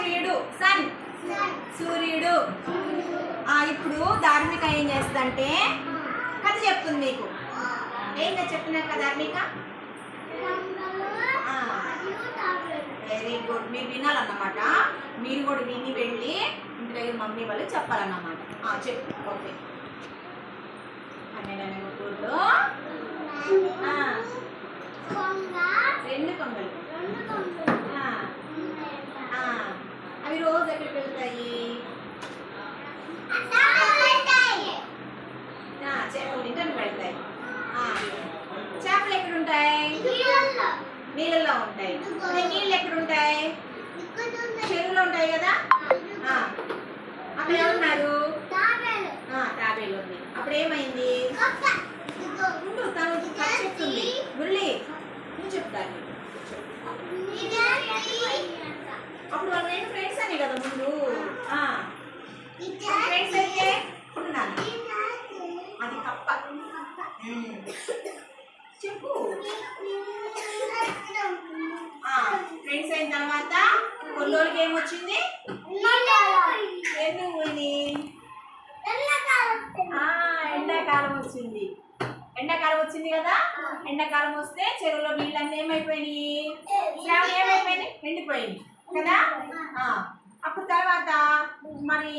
సూర్యుడు సన్ సూర్యుడు. ఇప్పుడు ధార్మిక ఏం చేస్తుందంటే కథ చెప్తుంది మీకు. ఏం చెప్తున్నా కదా ధార్మిక? వెరీ గుడ్ మీరు వినాలన్నమాట. మీరు కూడా విని వెళ్ళి ఇంటి దగ్గర మమ్మీ వాళ్ళు చెప్పాలన్నమాట. చెప్పు. ఓకే పన్నెండు రెండు కొంగలు. ఎక్కడికి వెళ్తాయి ఆ, చేపలు ఎక్కడ ఉంటాయి నీళ్ళల్లో ఉంటాయి నీళ్ళు ఎక్కడ ఉంటాయి చెరువులో ఉంటాయి కదా అక్కడ ఎవరున్నారు తాబేలు ఉంది అప్పుడు ఏమైంది ఉండు తను కథ చెప్తుంది మురళి నువ్వు చెప్తాను అప్పుడు వాళ్ళు నేను ఫ్రెండ్స్ అనే కదా ముందు ఫ్రెండ్స్ అయితే ఉన్నాను అది కప్ప ఉమ్. చెప్పు ఫ్రెండ్స్ అయిన తర్వాత కొన్ని ఏమొచ్చింది ఏమి ఉంది ఎండాకాలం వచ్చింది ఎండాకాలం వచ్చింది కదా? ఎండాకాలం వస్తే చెరువులో నీళ్ళన్నీ ఏమైపోయినాయి? శ్రావణ ఏమైపోయినాయి ఎండిపోయింది కదా? అప్పుడు తర్వాత మరి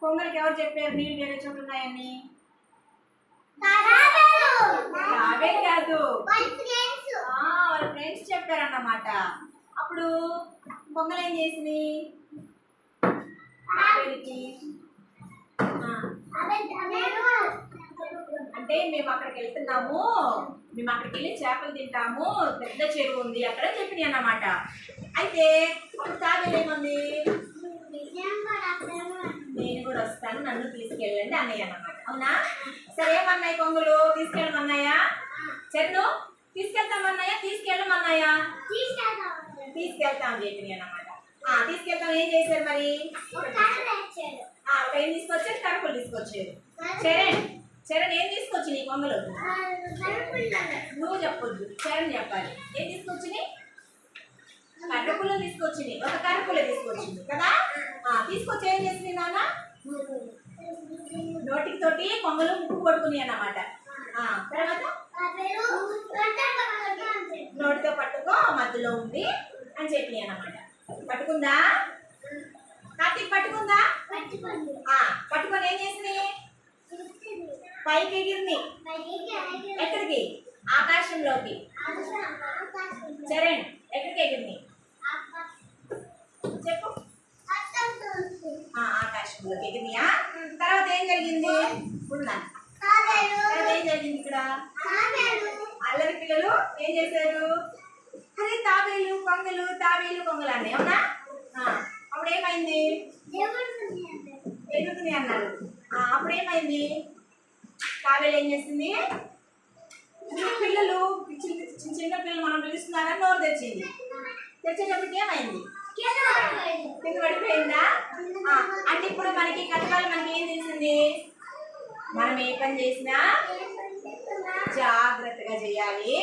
కొంగలకి ఎవరు చెప్పారు నీళ్ళు వేరే చోటు ఉన్నాయని? అవే కాదు. వాళ్ళ ఫ్రెండ్స్ చెప్పారన్నమాట. అప్పుడు పొంగల్ ఏం చేసింది? అంటే మేము అక్కడికి వెళ్తున్నాము. మేము అక్కడికి వెళ్ళి చేపలు తింటాము. పెద్ద చెరువు ఉంది అక్కడ చెప్పినాయి అన్నమాట. అయితే ఏమంది నేను కూడా వస్తాను. నన్ను తీసుకెళ్ళండి అన్నయ్య అన్నమాట. అవునా? సరే ఏమన్నాయి కొంగులు? తీసుకెళ్ళమన్నాయా చెన్ను తీసుకెళ్తామన్నాయా తీసుకెళ్ళమన్నాయా తీసుకెళ్తాం చెప్పినాయి అనమాట తీసుకెళ్తాం. ఏం చేశారు మరి? ఒక ఏం తీసుకొచ్చారు? కడుపులు తీసుకొచ్చారు. చరణ్ చరణ్ ఏం తీసుకొచ్చి నీ కొంగలు? నువ్వు చెప్పొద్దు. చరణ్ చెప్పాలి. ఏం తీసుకొచ్చినాయి? కడుపులు తీసుకొచ్చింది ఒక కడుపులో తీసుకొచ్చింది కదా? తీసుకొచ్చి ఏం చేసింది నాన్న? నోటికి తోటి కొంగలు ముక్కు కొట్టుకుని అన్నమాట. తర్వాత నోటితో పట్టుకో మధ్యలో ఉంది అని చెప్పినాయి అన్నమాట. పట్టుకుందా? కార్తీక్ పట్టుకుందా? పట్టుకొని ఏం చేసింది పైకి ఎగిరింది ఎక్కడికి? ఆకాశంలోకి. చరణ్ ఎక్కడికి ఎగిరింది చెప్పు. ఆకాశంలోకి ఎగిరిందియా తర్వాత ఏం జరిగింది? తర్వాత ఏం జరిగింది ఇక్కడ? అల్లరి పిల్లలు ఏం చేశారు? అరే తాబేలు కొంగలు తాబేలు కొంగలు అన్నాయి అవునా? అప్పుడు ఏమైంది? ఎగురుతుంది అన్నారు. ఆ, అప్పుడు ఏమైంది? తాబేలు ఏం చేసింది? చిన్న పిల్లలు చిన్న చిన్న పిల్లలు మనం పిలుస్తున్నారని నోరు తెచ్చింది తెచ్చేటప్పటికి ఏమైంది? కింద పడిపోయిందా? అంటే ఇప్పుడు మనకి కథకాలు మనకి ఏం తెలిసింది? మనం ఏ పని చేసినా జాగ్రత్తగా చేయాలి.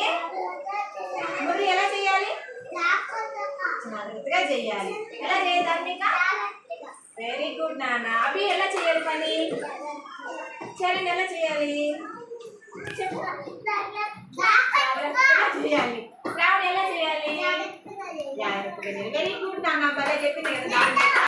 మరి ఎలా చేయాలి? జాగ్రత్తగా చేయాలి. ఎలా చేయాలి మీకు వెరీ గుడ్ నాన్న. అవి ఎలా చేయాలి పని? చరణ్ ఎలా చేయాలి? చెప్పు చేయాలి. శ్రావణ్ ఎలా చేయాలి? జాగ్రత్తగా చేయాలి. వెరీ గుడ్ నాన్న. భలే చెప్పింది కదా.